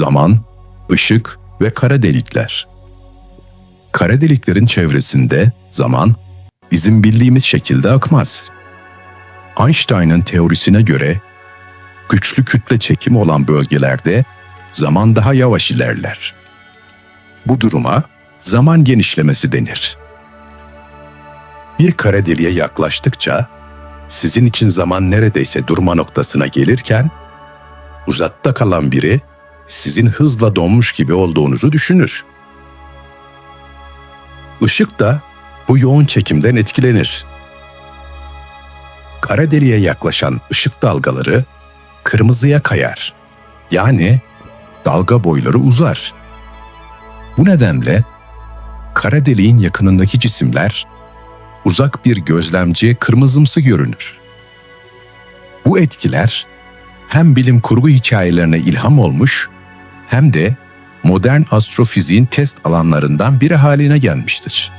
zaman, ışık ve kara delikler. Kara deliklerin çevresinde zaman bizim bildiğimiz şekilde akmaz. Einstein'ın teorisine göre güçlü kütle çekimi olan bölgelerde zaman daha yavaş ilerler. Bu duruma zaman genişlemesi denir. Bir kara deliğe yaklaştıkça sizin için zaman neredeyse durma noktasına gelirken uzakta kalan biri sizin hızla donmuş gibi olduğunuzu düşünür. Işık da bu yoğun çekimden etkilenir. Kara deliğe yaklaşan ışık dalgaları kırmızıya kayar. Yani dalga boyları uzar. Bu nedenle kara deliğin yakınındaki cisimler uzak bir gözlemciye kırmızımsı görünür. Bu etkiler hem bilim kurgu hikayelerine ilham olmuş hem de modern astrofiziğin test alanlarından biri haline gelmiştir.